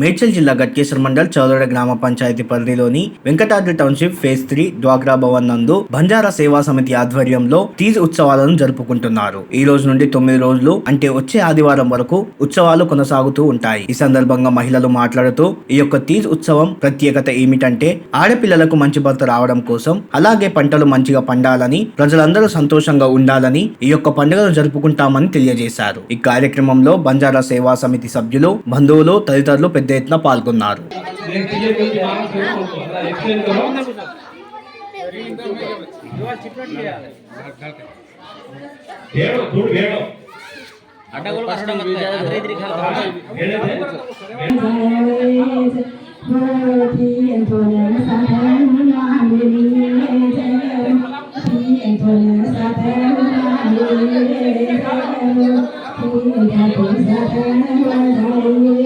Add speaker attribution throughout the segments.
Speaker 1: మేడ్చల్ జిల్లా గట్కేశ్వర మండల్ చౌదడ గ్రామ పంచాయతీ పరిధిలోని వెంకటాద్రి టౌన్షిప్ ఫేజ్ త్రీ డ్వాక్రా భవన్ నందు బంజారా సేవా సమితి ఆధ్వర్యంలో తీజ్ ఉత్సవాలను జరుపుకుంటున్నారు. ఈ రోజు నుండి తొమ్మిది రోజులు అంటే వచ్చే ఆదివారం వరకు ఉత్సవాలు కొనసాగుతూ ఉంటాయి. ఈ సందర్భంగా మహిళలు మాట్లాడుతూ ఈ యొక్క తీజ్ ఉత్సవం ప్రత్యేకత ఏమిటంటే ఆడపిల్లలకు మంచి భర్త రావడం కోసం అలాగే పంటలు మంచిగా పండాలని ప్రజలందరూ సంతోషంగా ఉండాలని ఈ యొక్క పండుగను జరుపుకుంటామని తెలియజేశారు. ఈ కార్యక్రమంలో బంజారా సేవా సమితి సభ్యులు బంధువులు తదితరులు పెద్ద పెద్ద పాల్గొన్నారు
Speaker 2: Thank
Speaker 3: you.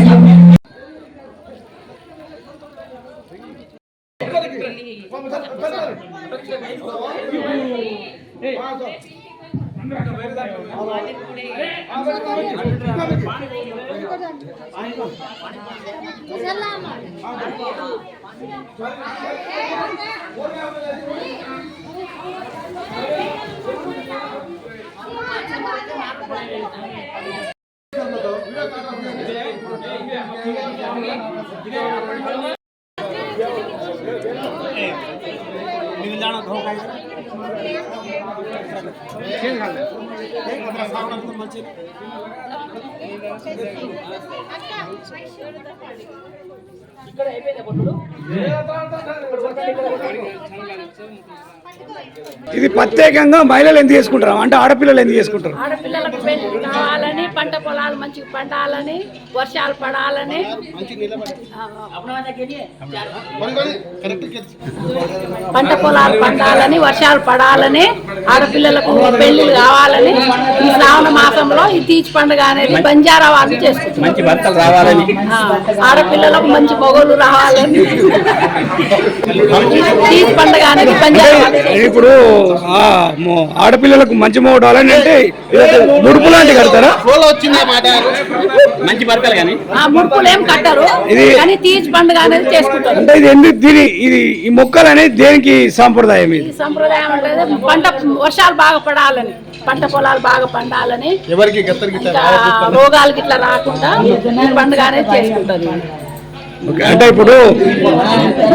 Speaker 3: ಕಷ್ಟ ಮತ್ತೆ
Speaker 4: ఇది ప్రత్యేకంగా మహిళలు ఎందుకు చేసుకుంటారు? అంటే ఆడపిల్లలు ఎందుకు చేసుకుంటారు?
Speaker 5: పంట పొలాలు మంచిగా పండాలని వర్షాలు పడాలని పంట పొలాలు పండాలని వర్షాలు పడాలని ఆడపిల్లలకు పెళ్ళిళ్ళు కావాలని ఈ శ్రావణ మాసంలో ఈ తీచి పండుగ అనేది బంజారా వాళ్ళు చేసుకుంటారు ఆ, ఆడపిల్లలకు మంచి మొగలు రావాలని తీచి పండుగ అనేది బంజారా.
Speaker 4: ఇప్పుడు ఆడపిల్లలకు మంచి మోడాలని అంటే ముడుపు లాంటి కడతారా
Speaker 3: మంచి భర్తలు కానీ?
Speaker 5: ముడుపులు ఏం కట్టరు. కానీ తీజ్ పండుగ అనేది చేసుకుంటారు.
Speaker 4: అంటే ఇది ఎందుకు దీని ఇది ఈ మొక్కలు అనేది దేనికి సాంప్రదాయం ఇది?
Speaker 5: సంప్రదాయం అంటే పంట వర్షాలు బాగా పడాలని పంట పొలాలు బాగా పండాలని. ఇంకా రోగాలకి ఇట్లా రాకుండా పండుగ అనేది చేసుకుంటారు.
Speaker 4: అంటే ఇప్పుడు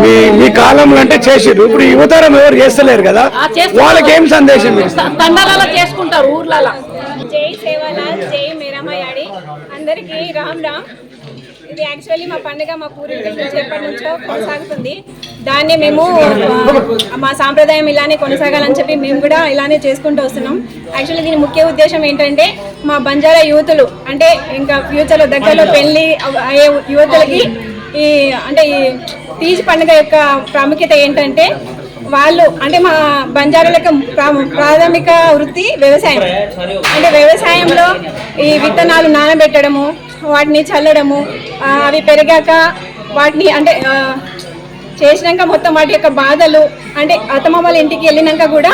Speaker 4: మీ మీ కాలంలో అంటే చేసిర్రు. ఇప్పుడు యువతరం ఎవరు చేస్తలేరు కదా. వాళ్ళకి ఏం సందేశం
Speaker 5: చేసుకుంటారు ఊర్లలో.
Speaker 6: జై జై అందరికీ రామ్ రామ్. ఇది యాక్చువల్లీ మా పండుగ మా పూర్వీకుల నుంచి ఎప్పటి నుంచో కొనసాగుతుంది. దాన్ని మేము మా సాంప్రదాయం ఇలానే కొనసాగాలని చెప్పి మేము కూడా ఇలానే చేసుకుంటూ వస్తున్నాం. యాక్చువల్లీ దీని ముఖ్య ఉద్దేశం ఏంటంటే మా బంజారా యువతులు అంటే ఇంకా ఫ్యూచర్లో దగ్గరలో పెళ్ళి అయ్యే యువతులకి ఈ అంటే ఈ తీజ్ పండుగ యొక్క ప్రాముఖ్యత ఏంటంటే వాళ్ళు అంటే మా బంజారాల యొక్క ప్రాథమిక వృత్తి వ్యవసాయం. అంటే వ్యవసాయంలో ఈ విత్తనాలు నానబెట్టడము వాటిని చల్లడము అవి పెరిగాక వాటిని అంటే చేసినాక మొత్తం వాటి యొక్క బాధలు అంటే అత్తమామల ఇంటికి వెళ్ళినాక కూడా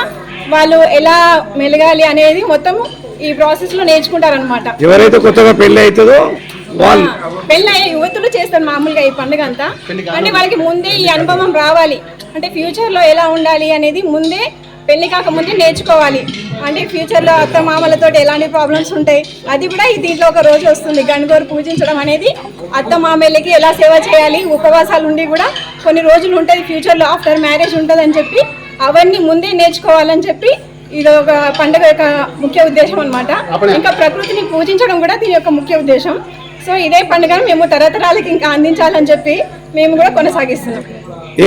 Speaker 6: వాళ్ళు ఎలా మెలగాలి అనేది మొత్తం ఈ ప్రాసెస్లో నేర్చుకుంటారనమాట
Speaker 4: ఎవరైతే కొత్తగా పెళ్ళి అవుతుందో వాళ్ళు
Speaker 6: పెళ్ళయ్యే యువతులు చేస్తారు మామూలుగా ఈ పండుగ అంతా. అంటే వాళ్ళకి ముందే ఈ అనుభవం రావాలి. అంటే ఫ్యూచర్లో ఎలా ఉండాలి అనేది ముందే పెళ్ళి కాకముందే నేర్చుకోవాలి. అంటే ఫ్యూచర్లో అత్త మామలతో ఎలాంటి ప్రాబ్లమ్స్ ఉంటాయి అది కూడా ఈ దీంట్లో ఒక రోజు వస్తుంది. గణగోరు పూజించడం అనేది అత్త మామయ్యలకి ఎలా సేవ చేయాలి ఉపవాసాలు ఉండి కూడా కొన్ని రోజులు ఉంటుంది ఫ్యూచర్లో ఆఫ్టర్ మ్యారేజ్ ఉంటుంది అని చెప్పి అవన్నీ ముందే నేర్చుకోవాలని చెప్పి ఇది ఒక పండుగ యొక్క ముఖ్య ఉద్దేశం అన్నమాట. ఇంకా ప్రకృతిని పూజించడం కూడా దీని యొక్క ముఖ్య ఉద్దేశం. సో ఇదే పండుగను మేము తరతరాలకి ఇంకా అందించాలని చెప్పి మేము కూడా కొనసాగిస్తున్నాం.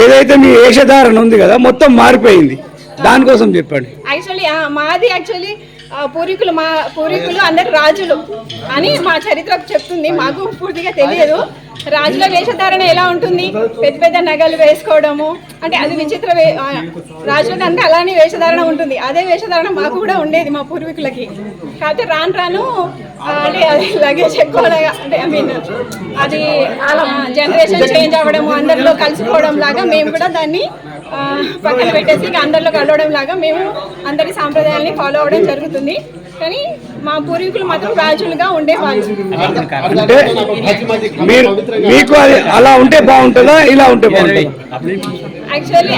Speaker 4: ఏదైతే మీ వేషధారణ ఉంది కదా మొత్తం మారిపోయింది. దానికోసం చెప్పండి.
Speaker 6: యాక్చువల్లీ మాది యాక్చువల్లీ పూర్వీకులు మా పూర్వీకులు అందరు రాజులు అని మా చరిత్ర చెప్తుంది. మాకు పూర్తిగా తెలియదు. రాజుల వేషధారణ ఎలా ఉంటుంది? పెద్ద పెద్ద నగలు వేసుకోవడము. అంటే అది విచిత్ర వే- అంటే అలానే వేషధారణ ఉంటుంది. అదే వేషధారణ మాకు కూడా ఉండేది మా పూర్వీకులకి. కాకపోతే రాను రాను అంటే అది లగేజ్ ఎక్కువ అంటే ఐ మీన్ అది జనరేషన్ చేంజ్ అవ్వడము అందరిలో కలిసిపోవడం లాగా మేము కూడా దాన్ని పక్కన పెట్టేసి ఇక అందరిలో కలవడం లాగా మేము అందరి సాంప్రదాయాల్ని ఫాలో అవ్వడం జరుగుతుంది. కానీ మా పూర్వీకులు మాత్రం రాజులుగా ఉండేవాళ్ళు.
Speaker 4: అంటే మీరు మీకు అది అలా ఉంటే బాగుంటుందా? ఇలా ఉంటే బాగుంటుందా?
Speaker 6: యాక్చువల్లీ.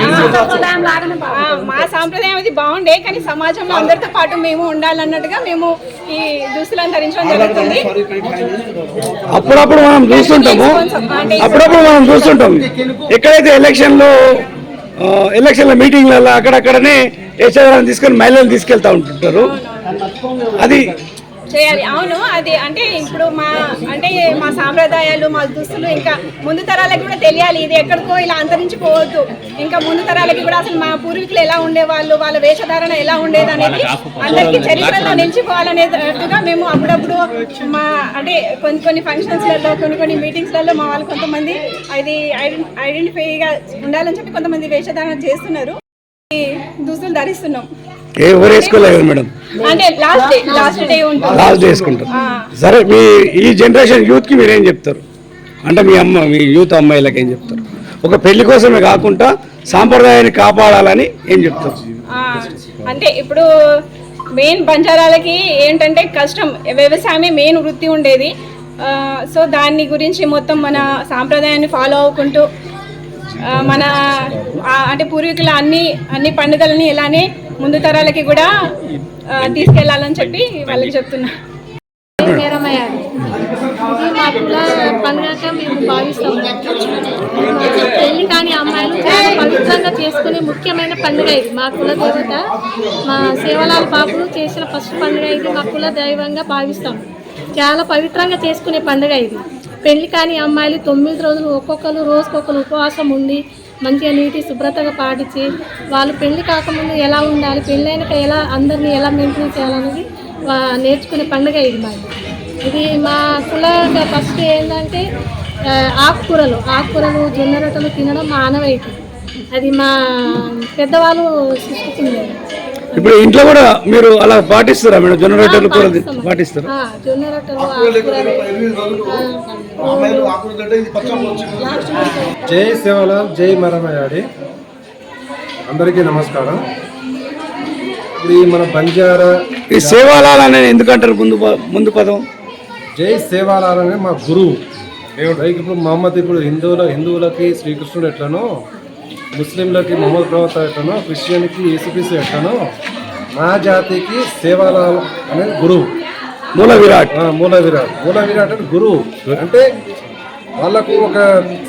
Speaker 6: మా సాంప్రదాయం అది బాగుండే కానీ సమాజంలో అందరితో పాటు మేము ఉండాలన్నట్టుగా మేము ఈ దుస్తులను ధరించడం జరుగుతుంది.
Speaker 4: అప్పుడప్పుడు మనం చూస్తుంటాము. అప్పుడప్పుడు మనం చూస్తుంటాం ఎక్కడైతే ఎలక్షన్లో ఎలక్షన్ల మీటింగ్లలో అక్కడక్కడనే యశోదరాన్ని తీసుకొని మహిళలను తీసుకెళ్తా ఉంటుంటారు. అది
Speaker 6: చేయాలి. అవును అది అంటే ఇప్పుడు మా అంటే మా సాంప్రదాయాలు మా దుస్తులు ఇంకా ముందు తరాలకి కూడా తెలియాలి. ఇది ఎక్కడికో ఇలా అంతరించిపోవద్దు ఇంకా ముందు తరాలకి కూడా అసలు మా పూర్వీకులు ఎలా ఉండేవాళ్ళు వాళ్ళ వేషధారణ ఎలా ఉండేది అనేది అందరికీ చరిత్రలో నిలిచిపోవాలనేటట్టుగా మేము అప్పుడప్పుడు మా అంటే కొన్ని కొన్ని ఫంక్షన్స్లలో కొన్ని కొన్ని మీటింగ్స్లలో మా వాళ్ళు కొంతమంది అది ఐడెంటిఫైగా ఉండాలని చెప్పి కొంతమంది వేషధారణ చేస్తున్నారు. దుస్తులు ధరిస్తున్నాం.
Speaker 4: ఎవరు వేసుకోలేదు మేడం.
Speaker 6: అంటే లాస్ట్ డే లాస్ట్ డే ఉంటుంది.
Speaker 4: లాస్ట్ చేసుకుంటారు సరే మీ ఈ జనరేషన్ యూత్కి మీరేం చెప్తారు? అంటే మీ అమ్మ మీ యూత్ అమ్మాయిలకు ఏం చెప్తారు? ఒక పెళ్ళి కోసమే కాకుండా సాంప్రదాయాన్ని కాపాడాలని ఏం చెప్తారు?
Speaker 6: అంటే ఇప్పుడు మెయిన్ బంజారాలకి ఏంటంటే కష్టం. వ్యవసాయమే మెయిన్ వృత్తి ఉండేది. సో దాని గురించి మొత్తం మన సాంప్రదాయాన్ని ఫాలో అవ్వకుంటూ మన అంటే పూర్వీకుల అన్ని అన్ని పండుగలని ఇలానే ముందు తరాలకి కూడా తీసుకెళ్ళాలని చెప్పి వాళ్ళకి చెప్తున్నా.
Speaker 7: ఇది మా కుల పండుగగా మేము భావిస్తాము పెళ్ళి కాని అమ్మాయిలు చాలా పవిత్రంగా చేసుకునే ముఖ్యమైన పండుగ ఇది మా కుల దేవత మా సేవలాల బాబులు చేసిన ఫస్ట్ పండుగ ఇది. మా కుల దైవంగా భావిస్తాం. చాలా పవిత్రంగా చేసుకునే పండుగ ఇది. పెళ్ళి కాని అమ్మాయిలు తొమ్మిది రోజులు ఒక్కొక్కరు రోజుకొకరు ఉపవాసం ఉండి మంచిగా నీటి శుభ్రతగా పాటించి వాళ్ళు పెళ్ళి కాకముందు ఎలా ఉండాలి పెళ్ళైనక ఎలా అందరినీ ఎలా మెయింటైన్ చేయాలనేది వా- నేర్చుకునే పండుగ ఇది మాది. ఇది మా కుల ఫస్ట్ ఏంటంటే ఆకుకూరలు. ఆకుకూరలు జొన్న రొట్టెలు తినడం మా ఆనవాయితీ అది మా పెద్దవాళ్ళు సృష్టించింది.
Speaker 4: ఇప్పుడు ఇంట్లో కూడా మీరు అలా పాటిస్తారా మేడం? జొన్న రొట్టెలు కూర పాటిస్తారా?
Speaker 8: జై సేవలాల్ జై మరమయాడి. అందరికీ నమస్కారం. ఇప్పుడు ఈ మన బంజారా
Speaker 4: ఈ సేవాలాల్ అనేది ఎందుకంటారు ముందు ముందు పదం?
Speaker 8: జై సేవాలాల్ అనే మా గురువు. లైక్ ఇప్పుడు మహమ్మద్ ఇప్పుడు హిందువుల హిందువులకి శ్రీకృష్ణుడు ఎట్లనో ముస్లింలకి మొహమ్మద్ ప్రవక్త ఎట్లనో క్రిస్టియన్కి యేసుక్రీస్తు ఎట్లనో మా జాతికి సేవాలాల్ అనేది గురువు.
Speaker 4: మూల విరాట్.
Speaker 8: ఆ, మూల విరాట్. మూల విరాట్ అంటే గురువు. అంటే వాళ్ళకు ఒక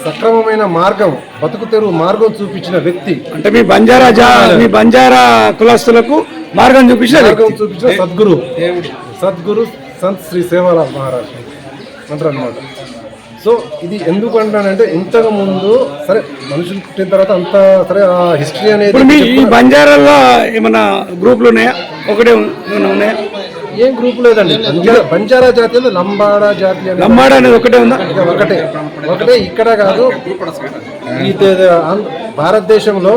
Speaker 8: సక్రమమైన మార్గం బతుకు తెరువు మార్గం చూపించిన వ్యక్తి.
Speaker 4: అంటే మీ బంజారా జా మీ బంజారా కులస్తులకు మార్గం చూపించిన
Speaker 8: మార్గం. చూపించిన సద్గురు. సద్గురు సంత్ శ్రీ సేవాలాల్ మహారాజ్. అంటారు అనమాట సో ఇది ఎందుకు అంటానంటే ఇంతకు ముందు సరే మనుషులు పుట్టిన తర్వాత అంత సరే ఆ హిస్టరీ అనేది
Speaker 4: ఈ బంజారాల్లో ఏమైనా గ్రూపులు ఉన్నాయా? ఒకటే ఉన్నాయా?
Speaker 8: ఏం గ్రూప్ లేదండి. బంజారా జాతి లంబాడా జాతి
Speaker 4: లంబాడ అనేది ఒకటే ఉందా?
Speaker 8: ఒకటే ఒకటే. ఇక్కడ కాదు. ఆంధ్ర- భారతదేశంలో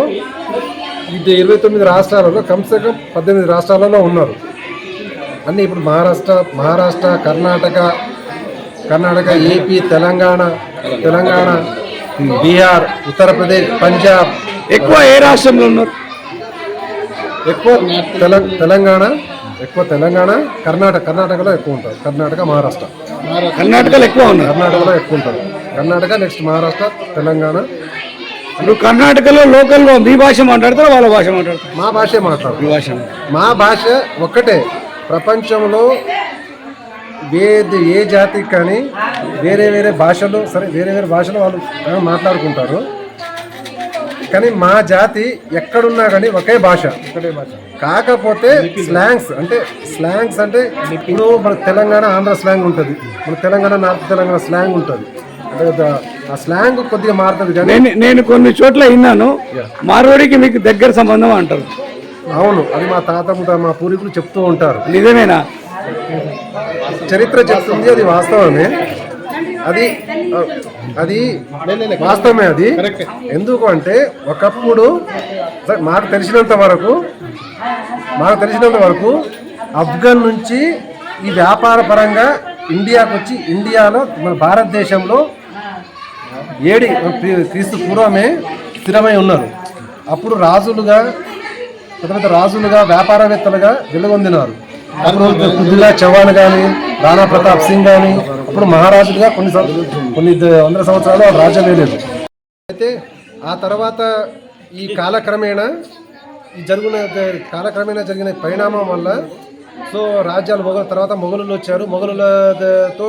Speaker 8: ఇది ఇరవై తొమ్మిది రాష్ట్రాలలో కమ్సే కమ్ పద్దెనిమిది రాష్ట్రాలలో ఉన్నారు. అన్ని ఇప్పుడు మహారాష్ట్ర మహారాష్ట్ర కర్ణాటక కర్ణాటక ఏపీ తెలంగాణ తెలంగాణ బీహార్ ఉత్తరప్రదేశ్ పంజాబ్.
Speaker 4: ఎక్కువ ఏ రాష్ట్రంలో ఉన్నారు?
Speaker 8: ఎక్కువ తెల- తెలంగాణ ఎక్కువ తెలంగాణ కర్ణాటక కర్ణాటకలో ఎక్కువ ఉంటారు. కర్ణాటక మహారాష్ట్ర.
Speaker 4: కర్ణాటకలో ఎక్కువ ఉన్నారు.
Speaker 8: కర్ణాటకలో ఎక్కువ ఉంటారు. కర్ణాటక నెక్స్ట్ మహారాష్ట్ర తెలంగాణ.
Speaker 4: ఇప్పుడు కర్ణాటకలో లోకల్లో మీ భాష మాట్లాడతారా వాళ్ళ భాష మాట్లాడతారు?
Speaker 8: మా భాషే మాట్లాడతారు.
Speaker 4: మీ భాష.
Speaker 8: మా భాష ఒక్కటే. ప్రపంచంలో ఏ ఏ జాతికి కానీ వేరే వేరే భాషలు సరే వేరే వేరే భాషలు వాళ్ళు మాట్లాడుకుంటారు. కానీ మా జాతి ఎక్కడున్నా కానీ ఒకే భాష. ఒకటే భాష. కాకపోతే స్లాంగ్స్ అంటే స్లాంగ్స్ అంటే ఇప్పుడు మన తెలంగాణ ఆంధ్ర స్లాంగ్ ఉంటుంది. మన తెలంగాణ నార్త్ తెలంగాణ స్లాంగ్ ఉంటుంది. అంటే ఆ స్లాంగ్ కొద్దిగా మారుతుంది కానీ
Speaker 4: నేను నేను కొన్ని చోట్ల విన్నాను. మార్వాడికి మీకు దగ్గర సంబంధం అంటారు.
Speaker 8: అవును అది మా తాత మా పూర్వీకులు చెప్తూ ఉంటారు.
Speaker 4: నిజమేనా?
Speaker 8: చరిత్ర చెప్తుంది అది వాస్తవమే. అది అది వాస్తవమే అది. ఎందుకు అంటే ఒకప్పుడు మాకు తెలిసినంత వరకు మాకు తెలిసినంత వరకు ఆఫ్ఘన్ నుంచి ఈ వ్యాపార పరంగా ఇండియాకు వచ్చి ఇండియాలో మన భారతదేశంలో ఏడి క్రీ- క్రీస్తు పూర్వమే స్థిరమై ఉన్నారు. అప్పుడు రాజులుగా పెద్ద పెద్ద రాజులుగా వ్యాపారవేత్తలుగా వెలుగొందినారు. పృథ్వీరాజ్ చౌహాన్ కానీ రాణా ప్రతాప్ సింగ్ కానీ అప్పుడు మహారాజులుగా కొన్ని కొన్ని వందల సంవత్సరాలు వాళ్ళు రాజ్యం వేయలేదు అయితే ఆ తర్వాత ఈ కాలక్రమేణా ఈ జరిగిన కాలక్రమేణా జరిగిన పరిణామం వల్ల సో రాజ్యాలు మొగలు తర్వాత మొఘలులు వచ్చారు. మొఘలులతో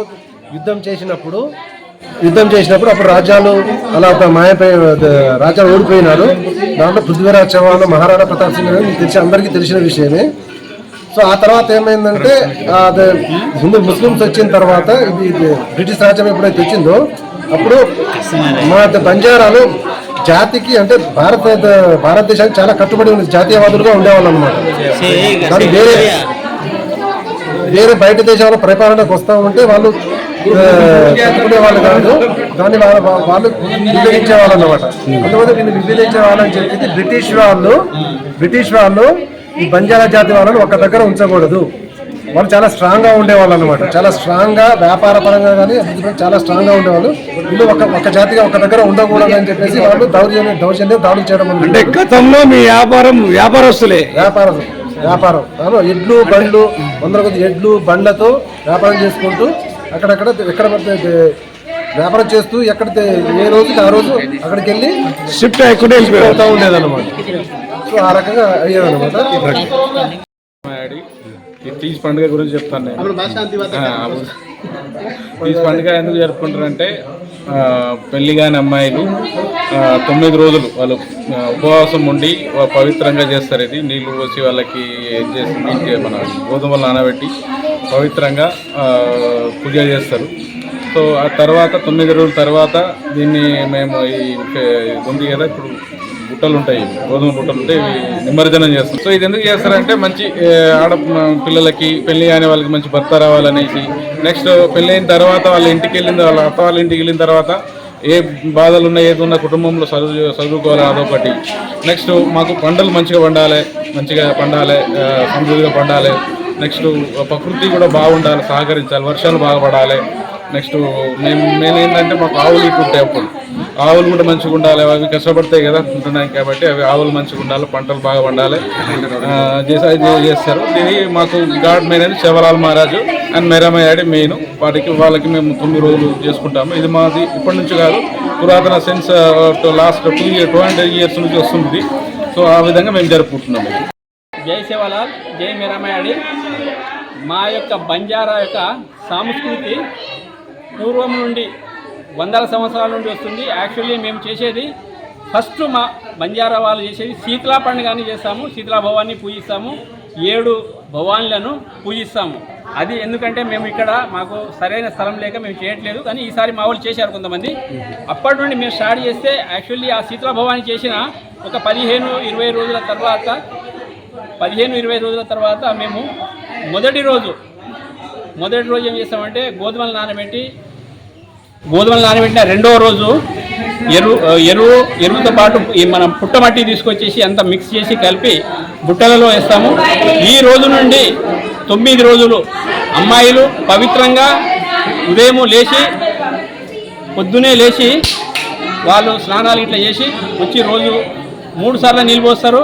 Speaker 8: యుద్ధం చేసినప్పుడు యుద్ధం చేసినప్పుడు అప్పుడు రాజ్యాలు అలా ఒక మాయపై రాజ్యాలు ఓడిపోయినారు. దాంట్లో పృథ్వీరాజ్ చౌహాన్ మహారాణా ప్రతాప్ సింగ్ మీకు తెలిసి అందరికీ తెలిసిన విషయమే. సో ఆ తర్వాత ఏమైందంటే అది అదే ముస్లిమ్స్ వచ్చిన తర్వాత ఇది బ్రిటిష్ రాజ్యం ఎప్పుడైతే వచ్చిందో అప్పుడు మా బంజారాలు జాతికి అంటే భారత భారతదేశానికి చాలా కట్టుబడి ఉంది జాతీయవాదులుగా ఉండేవాళ్ళు అనమాట కానీ వేరే వేరే బయట దేశాల పరిపాలనకు వస్తా ఉంటే వాళ్ళు వాళ్ళు కాదు దాన్ని వాళ్ళ వాళ్ళు విభజించే వాళ్ళు అనమాట అందువల్ల దీన్ని విభజించే వాళ్ళని చెప్పి బ్రిటిష్ వాళ్ళు బ్రిటిష్ వాళ్ళు ఈ బంజారా జాతి వాళ్ళని ఒక దగ్గర ఉంచకూడదు. వాళ్ళు చాలా స్ట్రాంగ్గా ఉండేవాళ్ళు అనమాట చాలా స్ట్రాంగ్గా వ్యాపార పరంగా కానీ చాలా స్ట్రాంగ్గా ఉండేవాళ్ళు. వీళ్ళు ఒక ఒక జాతిగా ఒక దగ్గర ఉండకూడదు అని చెప్పేసి వాళ్ళు దౌర్జన్యం దౌర్జన్యం దాడులు చేయడం
Speaker 4: అంటే. గతంలో మీ వ్యాపారం వ్యాపారస్తులే.
Speaker 8: వ్యాపారం వ్యాపారం. ఎడ్లు బండ్లు వందల కొద్ది ఎడ్లు బండ్లతో వ్యాపారం చేసుకుంటూ అక్కడక్కడ ఎక్కడ వ్యాపారం చేస్తూ ఎక్కడ ఏ రోజుకి ఆ రోజు అక్కడికి వెళ్ళి
Speaker 4: షిఫ్ట్ వెళ్ళిపోయారు
Speaker 8: అవుతా ఉండేదన్నమాట. సో ఆ రకంగా అయ్యేదన్నమాట.
Speaker 9: ఈ తీజ్ పండుగ గురించి చెప్తాను నేను. తీజ్ పండుగ ఎందుకు జరుపుకుంటారంటే పెళ్ళి కాని అమ్మాయిలు తొమ్మిది రోజులు వాళ్ళు ఉపవాసం ఉండి పవిత్రంగా చేస్తారు ఇది. నీళ్ళు పోసి వాళ్ళకి ఏం చేసి నీటి మన గోధుమలు నానబెట్టి పవిత్రంగా పూజ చేస్తారు. సో ఆ తర్వాత తొమ్మిది రోజుల తర్వాత దీన్ని మేము ఈ ఉంది కదా ఇప్పుడు బుట్టలు ఉంటాయి గోధుమ బుట్టలు ఉంటాయి ఇవి నిమజ్జనం చేస్తాం సో ఇది ఎందుకు చేస్తారంటే మంచి ఆడ పిల్లలకి పెళ్ళి కాని వాళ్ళకి మంచి భర్త రావాలనేసి. నెక్స్ట్ పెళ్ళి అయిన తర్వాత వాళ్ళ ఇంటికి వెళ్ళిన వాళ్ళ అత్త వాళ్ళ ఇంటికి వెళ్ళిన తర్వాత ఏ బాధలు ఉన్నా ఏది ఉన్నా కుటుంబంలో చదువు చదువుకోవాలి అదొకటి నెక్స్ట్ మాకు పంటలు మంచిగా పండాలి మంచిగా పండాలి సమృద్ధిగా పండాలి. నెక్స్ట్ ప్రకృతి కూడా బాగుండాలి సహకరించాలి వర్షాలు బాగా పడాలి. నెక్స్ట్ మేము మేము ఏంటంటే మాకు ఆవులు ఇటు ఉంటాయి అప్పుడు. ఆవులు కూడా మంచిగా ఉండాలి. అవి కష్టపడతాయి కదా ఉంటున్నాయి కాబట్టి అవి ఆవులు మంచిగా ఉండాలి పంటలు బాగా పండాలి. చేసి చేస్తారు. ఇది మాకు గాడ్ మెయిన్ అని శివలాల్ మహారాజు అండ్ మేరామయ్యాడి మెయిన్. వాటికి వాళ్ళకి మేము తొమ్మిది రోజులు చేసుకుంటాము. ఇది మాది ఇప్పటి నుంచి కాదు పురాతన since last two year two years నుంచి వస్తుంది. సో ఆ విధంగా మేము జరుపుకుంటున్నాము.
Speaker 3: జై శివలాల్ జై మీరామయ్యాడి. మా యొక్క బంజారా యొక్క సంస్కృతి పూర్వం నుండి వందల సంవత్సరాల నుండి వస్తుంది. యాక్చువల్లీ మేము చేసేది ఫస్ట్ మా బంజారా వాళ్ళు చేసేది శీతలా పండుగని చేస్తాము శీతలా భవాన్ని పూజిస్తాము ఏడు భవాన్లను పూజిస్తాము. అది ఎందుకంటే మేము ఇక్కడ మాకు సరైన స్థలం లేక మేము చేయట్లేదు. కానీ ఈసారి మా వాళ్ళు చేశారు కొంతమంది. అప్పటి నుండి మేము స్టార్ట్ చేస్తే యాక్చువల్లీ ఆ శీతలా భవాని చేసిన ఒక పదిహేను ఇరవై రోజుల తర్వాత పదిహేను ఇరవై రోజుల తర్వాత మేము మొదటి రోజు మొదటి రోజు ఏం చేస్తామంటే గోధుమలు నానబెట్టి గోధుమలు నానబెట్టిన రెండో రోజు ఎరువు ఎరువు ఎరువుతో పాటు ఈ మనం పుట్టమట్టి తీసుకొచ్చేసి అంతా మిక్స్ చేసి కలిపి బుట్టలలో వేస్తాము. ఈ రోజు నుండి తొమ్మిది రోజులు అమ్మాయిలు పవిత్రంగా ఉదయం లేచి పొద్దునే లేచి వాళ్ళు స్నానాలు ఇట్లా చేసి వచ్చి రోజు మూడు సార్లు నీళ్ళు పోస్తారు.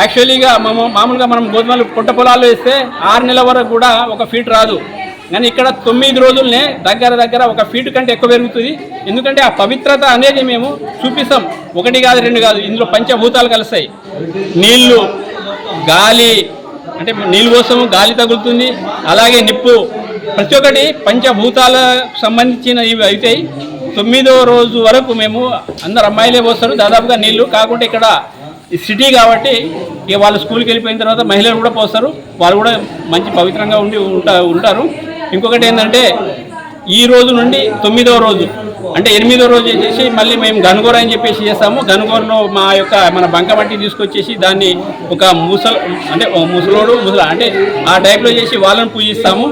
Speaker 3: యాక్చువల్లీగా మామూలుగా మనం గోధుమలు పుట్ట పొలాల్లో వేస్తే ఆరు నెలల వరకు కూడా ఒక ఫీట్ రాదు. కానీ ఇక్కడ తొమ్మిది రోజులనే దగ్గర దగ్గర ఒక ఫీట్ కంటే ఎక్కువ పెరుగుతుంది. ఎందుకంటే ఆ పవిత్రత అనేది మేము చూపిస్తాం. ఒకటి కాదు రెండు కాదు ఇందులో పంచభూతాలు కలుస్తాయి. నీళ్ళు గాలి అంటే నీళ్ళు కోసము గాలి తగులుతుంది. అలాగే నిప్పు. ప్రతి ఒక్కటి పంచభూతాలకు సంబంధించిన ఇవి అవుతాయి తొమ్మిదో రోజు వరకు మేము అందరు అమ్మాయిలే పోస్తారు. దాదాపుగా నీళ్ళు కాకుండా ఇక్కడ ఈ సిటీ కాబట్టి ఇక వాళ్ళు స్కూల్కి వెళ్ళిపోయిన తర్వాత మహిళలు కూడా పోస్తారు. వాళ్ళు కూడా మంచి పవిత్రంగా ఉండి ఉంటారు. ఇంకొకటి ఏంటంటే ఈ రోజు నుండి తొమ్మిదవ రోజు అంటే ఎనిమిదో రోజు చేసేసి మళ్ళీ మేము గనుగోర అని చెప్పేసి చేస్తాము. గనుగోరలో మా యొక్క మన బంకమట్టి తీసుకొచ్చేసి దాన్ని ఒక ముసలు అంటే ముసలోడు ముసల అంటే ఆ టైప్లో చేసి వాళ్ళని పూజిస్తాము.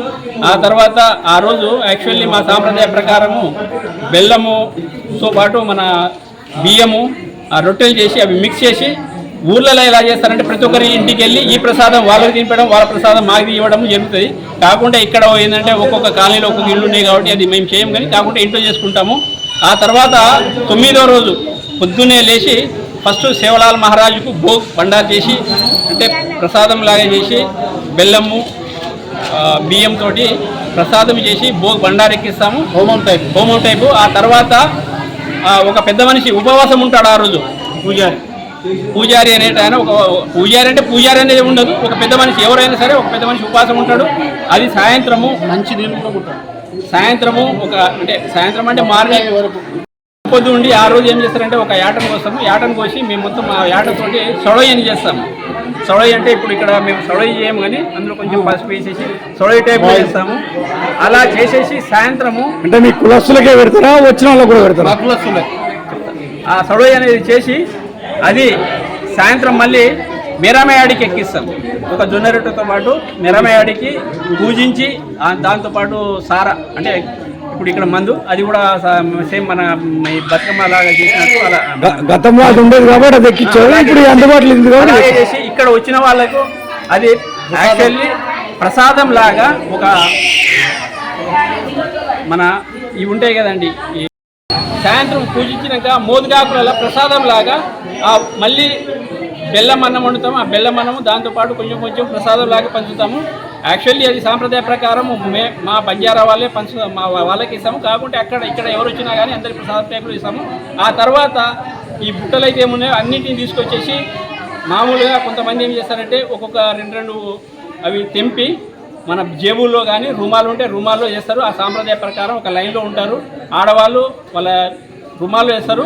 Speaker 3: ఆ తర్వాత ఆ రోజు యాక్చువల్లీ మా సాంప్రదాయ ప్రకారము బెల్లముతో పాటు మన బియ్యము ఆ రొట్టెలు చేసి అవి మిక్స్ చేసి ఊర్లలో ఎలా చేస్తారంటే ప్రతి ఒక్కరి ఇంటికి వెళ్ళి ఈ ప్రసాదం వాళ్ళకి తినిపడం వాళ్ళ ప్రసాదం మాకు ఇవ్వడం జరుగుతుంది. కాకుండా ఇక్కడ ఏంటంటే ఒక్కొక్క కాలనీలో ఒక్కొక్క ఇల్లు ఉన్నాయి కాబట్టి అది మేము చేయం కానీ కాకుండా ఇంట్లో చేసుకుంటాము. ఆ తర్వాత తొమ్మిదో రోజు పొద్దున్నే లేచి ఫస్ట్ శివలాల్ మహారాజుకు భోగ్ బండారు చేసి అంటే ప్రసాదం లాగా చేసి బెల్లము బియ్యంతో ప్రసాదం చేసి భోగ్ బండారు ఎక్కిస్తాము. హోమం టైప్. హోమం టైపు. ఆ తర్వాత ఒక పెద్ద మనిషి ఉపవాసం ఉంటాడు ఆ రోజు. పూజారి. పూజారి అనేట ఆయన ఒక పూజారి అంటే పూజారి అనేది ఉండదు. ఒక పెద్ద మనిషి ఎవరైనా సరే ఒక పెద్ద మనిషి ఉపవాసం ఉంటాడు. అది సాయంత్రము మంచి సాయంత్రము ఒక అంటే సాయంత్రం అంటే మార్నింగ్ పొద్దు ఉండి ఆ రోజు ఏం చేస్తారంటే ఒక యాటను కోస్తాము. యాటను కోసి మేము మొత్తం ఆ యాటతోటి సొడయి అని చేస్తాము. సొడయి అంటే ఇప్పుడు ఇక్కడ మేము సొడయి చేయము కానీ అందులో కొంచెం పసుపు వేసేసి సొడయి టైప్ చేస్తాము. అలా చేసేసి సాయంత్రము
Speaker 4: అంటే మీ కులస్తులకే పెడతారా? వచ్చిన వాళ్ళకి కూడా పెడతారా?
Speaker 3: ఆ సొడయి అనేది చేసి అది సాయంత్రం మళ్ళీ మెరమయాడికి ఎక్కిస్తాం. ఒక జొన్న రొట్టెతో పాటు మెరమయాడికి పూజించి దాంతోపాటు సార అంటే ఇప్పుడు ఇక్కడ మందు అది కూడా సేమ్ మన బతుకమ్మ లాగా చేసినట్టు అలా
Speaker 4: గతంలో అది ఉండేది కాబట్టి అది ఎక్కించారు ఇప్పుడు అందుబాటులో ఉంది కాబట్టి
Speaker 3: అలాగే చేసి ఇక్కడ వచ్చిన వాళ్ళకు అది యాక్చువల్లీ ప్రసాదం లాగా ఒక మన ఇవి ఉంటాయి కదండి సాయంత్రం పూజించినాక మోదుగాకుల ప్రసాదం లాగా మళ్ళీ బెల్లం అన్నం వండుతాము. ఆ బెల్లం అన్నము దాంతోపాటు కొంచెం కొంచెం ప్రసాదం లాగా పంచుతాము. యాక్చువల్లీ అది సాంప్రదాయ ప్రకారం మే మా బంజారా వాళ్ళే పంచు మా వాళ్ళకి ఇస్తాము. కాకుంటే అక్కడ ఇక్కడ ఎవరు వచ్చినా కానీ అందరి ప్రసాదం టైపులు ఇస్తాము. ఆ తర్వాత ఈ బుట్టలు అయితే ఏమున్నాయో అన్నింటిని తీసుకొచ్చేసి మామూలుగా కొంతమంది ఏం చేస్తారంటే ఒక్కొక్క రెండు రెండు అవి తెంపి మన జేబుల్లో కానీ రుమాలు ఉంటే రుమాల్లో చేస్తారు. ఆ సాంప్రదాయ ప్రకారం ఒక లైన్లో ఉంటారు. ఆడవాళ్ళు వాళ్ళ రుమాల్లో వేస్తారు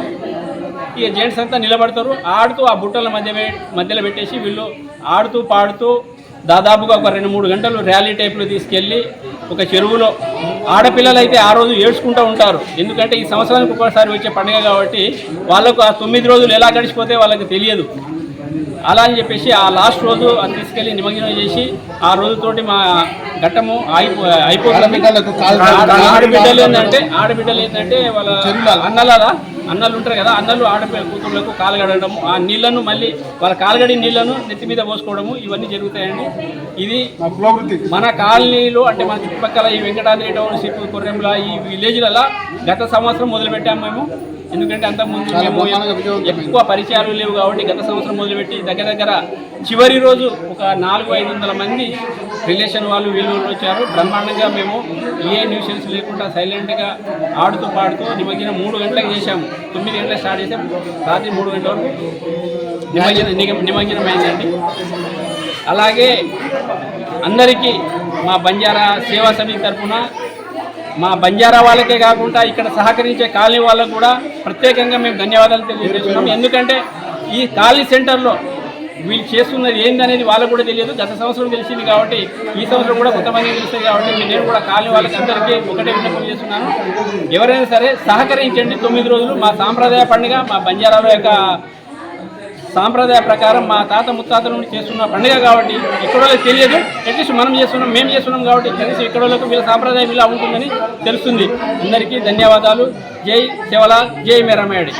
Speaker 3: ఇక జెంట్స్ అంతా నిలబడతారు. ఆడుతూ ఆ బుట్టల మధ్య మధ్యలో పెట్టేసి వీళ్ళు ఆడుతూ పాడుతూ దాదాపుగా ఒక రెండు మూడు గంటలు ర్యాలీ టైప్లో తీసుకెళ్ళి ఒక చెరువులో ఆడపిల్లలు అయితే ఆ రోజు ఏడ్చుకుంటూ ఉంటారు. ఎందుకంటే ఈ సంవత్సరానికి ఒకసారి వచ్చే పండుగ కాబట్టి వాళ్ళకు ఆ తొమ్మిది రోజులు ఎలా గడిచిపోతే వాళ్ళకి తెలియదు. అలా అని చెప్పేసి ఆ లాస్ట్ రోజు అది తీసుకెళ్ళి నిమజ్జనం చేసి ఆ రోజుతోటి మా ఘట్టము అయిపో అయిపోతుంది. ఆడబిడ్డలు ఏంటంటే ఆడబిడ్డలు ఏంటంటే వాళ్ళ అన్నల అన్నలు ఉంటారు కదా అన్నలు ఆడపిల్ల కూతుర్లకు కాలుగడడం ఆ నీళ్ళను మళ్ళీ వాళ్ళ కాలుగడి నీళ్ళను నెత్తి మీద పోసుకోవడము ఇవన్నీ జరుగుతాయండి. ఇది మన కాలనీలో అంటే మన చుట్టుపక్కల ఈ వెంకటాద్రి టౌన్షిప్ కొర్రెంల ఈ విలేజ్లలో గత సంవత్సరం మొదలుపెట్టాము మేము. ఎందుకంటే అంతకుముందు మేము ఎక్కువ పరిచయాలు లేవు కాబట్టి గత సంవత్సరం మొదలుపెట్టి దగ్గర దగ్గర చివరి రోజు ఒక నాలుగు ఐదు వందల మంది రిలేషన్ వాళ్ళు వీళ్ళు వచ్చారు. బ్రహ్మాండంగా మేము ఏ న్యూషన్స్ లేకుండా సైలెంట్గా ఆడుతూ పాడుతూ నిమజ్జనం మూడు గంటలకు చేశాము. తొమ్మిది గంటలకు స్టార్ట్ చేసాం రాత్రి మూడు గంటల వరకు నిమజ్జనం నిగ- నిమజ్జనం అయిందండి. అలాగే అందరికీ మా బంజారా సేవా సమితి తరఫున మా బంజారా వాళ్ళకే కాకుండా ఇక్కడ సహకరించే కాలనీ వాళ్ళకు కూడా ప్రత్యేకంగా మేము ధన్యవాదాలు తెలియజేస్తున్నాం. ఎందుకంటే ఈ కాలనీ సెంటర్లో వీళ్ళు చేస్తున్నది ఏందనేది వాళ్ళకు కూడా తెలియదు. గత సంవత్సరం తెలిసింది కాబట్టి ఈ సంవత్సరం కూడా కొంతమంది తెలుస్తుంది కాబట్టి నేను కూడా కాలనీ వాళ్ళకి అందరికీ ఒకటే విన్నపం చేస్తున్నాను. ఎవరైనా సరే సహకరించండి తొమ్మిది రోజులు. మా సాంప్రదాయ పండుగ మా బంజారాల యొక్క సాంప్రదాయ ప్రకారం మా తాత ముత్తాతల నుండి చేస్తున్న పండుగ కాబట్టి ఎక్కడో తెలియదు. అట్లీస్ట్ మనం చేస్తున్నాం మేము చేస్తున్నాం కాబట్టి కనీసం ఇక్కడ వీళ్ళ సాంప్రదాయం ఇలా ఉంటుందని తెలుస్తుంది. అందరికీ ధన్యవాదాలు. జై శివలాల్ జై మేరమేడి